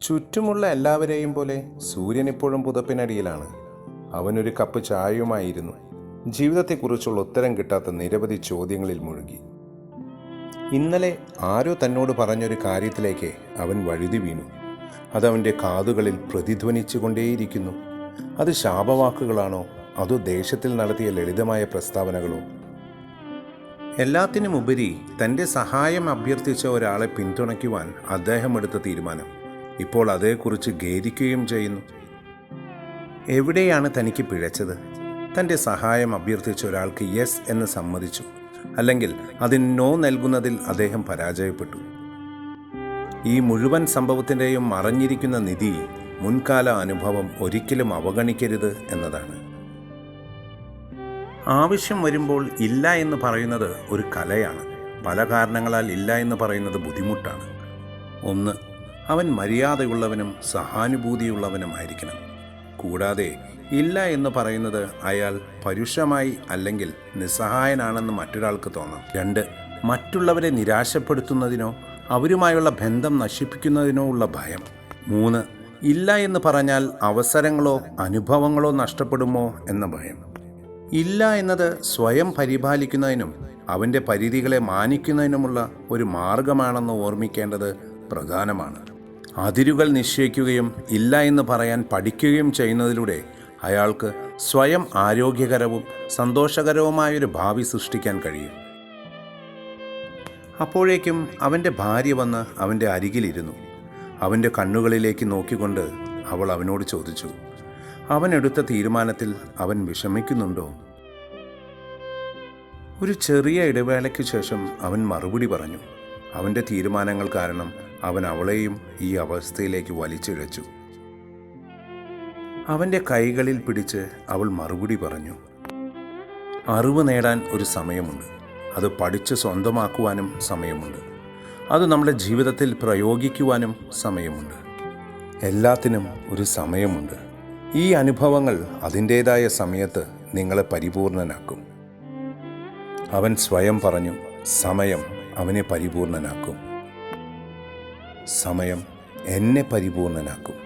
ചുറ്റുമുള്ള എല്ലാവരെയും പോലെ സൂര്യൻ ഇപ്പോഴും പുതപ്പിനടിയിലാണ്. അവനൊരു കപ്പ് ചായയുമായിരുന്നു. ജീവിതത്തെക്കുറിച്ചുള്ള ഉത്തരം കിട്ടാത്ത നിരവധി ചോദ്യങ്ങളിൽ മുഴുകി. ഇന്നലെ ആരോ തന്നോട് പറഞ്ഞൊരു കാര്യത്തിലേക്ക് അവൻ വഴുതി വീണു. അതവന്റെ കാതുകളിൽ പ്രതിധ്വനിച്ചു കൊണ്ടേയിരിക്കുന്നു അത് ശാപവാക്കുകളാണോ? അതോ ദേശത്തിൽ നടത്തിയ ലളിതമായ പ്രസ്താവനകളോ? എല്ലാത്തിനുമുപരി തന്റെ സഹായം അഭ്യർത്ഥിച്ച ഒരാളെ പിന്തുണയ്ക്കുവാൻ അദ്ദേഹം എടുത്ത തീരുമാനം. ഇപ്പോൾ അതേക്കുറിച്ച് ഖേദിക്കുകയും ചെയ്യുന്നു. എവിടെയാണ് തനിക്ക് പിഴച്ചത്? തന്റെ സഹായം അഭ്യർത്ഥിച്ച ഒരാൾക്ക് യെസ് എന്ന് സമ്മതിച്ചു. അല്ലെങ്കിൽ അതിന് നോ നൽകുന്നതിൽ അദ്ദേഹം പരാജയപ്പെട്ടു. ഈ മുഴുവൻ സംഭവത്തിന്റെയും മറഞ്ഞിരിക്കുന്ന നിധി മുൻകാല അനുഭവം ഒരിക്കലും അവഗണിക്കരുത് എന്നതാണ്. ആവശ്യം വരുമ്പോൾ ഇല്ല എന്ന് പറയുന്നത് ഒരു കലയാണ്. പല കാരണങ്ങളാൽ ഇല്ല എന്ന് പറയുന്നത് ബുദ്ധിമുട്ടാണ്. ഒന്ന് അവൻ മര്യാദയുള്ളവനും സഹാനുഭൂതിയുള്ളവനുമായിരിക്കണം കൂടാതെ ഇല്ല എന്ന് പറയുന്നത് അയാൾ പരുഷമായി അല്ലെങ്കിൽ നിസ്സഹായനാണെന്ന് മറ്റൊരാൾക്ക് തോന്നാം. രണ്ട് മറ്റുള്ളവരെ നിരാശപ്പെടുത്തുന്നതിനോ അവരുമായുള്ള ബന്ധം നശിപ്പിക്കുന്നതിനോ ഉള്ള ഭയം. മൂന്ന് ഇല്ല എന്ന് പറഞ്ഞാൽ അവസരങ്ങളോ അനുഭവങ്ങളോ നഷ്ടപ്പെടുമോ എന്ന ഭയം. ഇല്ല എന്നത് സ്വയം പരിപാലിക്കുന്നതിനും അവന്റെ പരിധികളെ മാനിക്കുന്നതിനുമുള്ള ഒരു മാർഗമാണെന്ന് ഓർമ്മിക്കേണ്ടത് പ്രധാനമാണ്. അതിരുകൾ നിശ്ചയിക്കുകയും ഇല്ല എന്ന് പറയാൻ പഠിക്കുകയും ചെയ്യുന്നതിലൂടെ അയാൾക്ക് സ്വയം ആരോഗ്യകരവും സന്തോഷകരവുമായൊരു ഭാവി സൃഷ്ടിക്കാൻ കഴിയും. അപ്പോഴേക്കും അവന്റെ ഭാര്യ വന്ന് അവന്റെ അരികിലിരുന്നു. അവന്റെ കണ്ണുകളിലേക്ക് നോക്കിക്കൊണ്ട് അവൾ അവനോട് ചോദിച്ചു അവൻ എടുത്ത തീരുമാനത്തിൽ അവൻ വിഷമിക്കുന്നുണ്ടോ? ഒരു ചെറിയ ഇടവേളയ്ക്ക് ശേഷം അവൻ മറുപടി പറഞ്ഞു. അവന്റെ തീരുമാനങ്ങൾ കാരണം അവൻ അവളെയും ഈ അവസ്ഥയിലേക്ക് വലിച്ചിഴച്ചു. അവന്റെ കൈകളിൽ പിടിച്ച് അവൾ മറുപടി പറഞ്ഞു അറിവ് നേടാൻ ഒരു സമയമുണ്ട്. അത് പഠിച്ച് സ്വന്തമാക്കുവാനും സമയമുണ്ട്. അത് നമ്മുടെ ജീവിതത്തിൽ പ്രയോഗിക്കുവാനും സമയമുണ്ട്. എല്ലാത്തിനും ഒരു സമയമുണ്ട്. ഈ അനുഭവങ്ങൾ അതിന്റേതായ സമയത്ത് നിങ്ങളെ പരിപൂർണനാക്കും. അവൻ സ്വയം പറഞ്ഞു സമയം അവനെ പരിപൂർണനാക്കും. സമയം എന്നെ പരിപൂർണനാക്കും.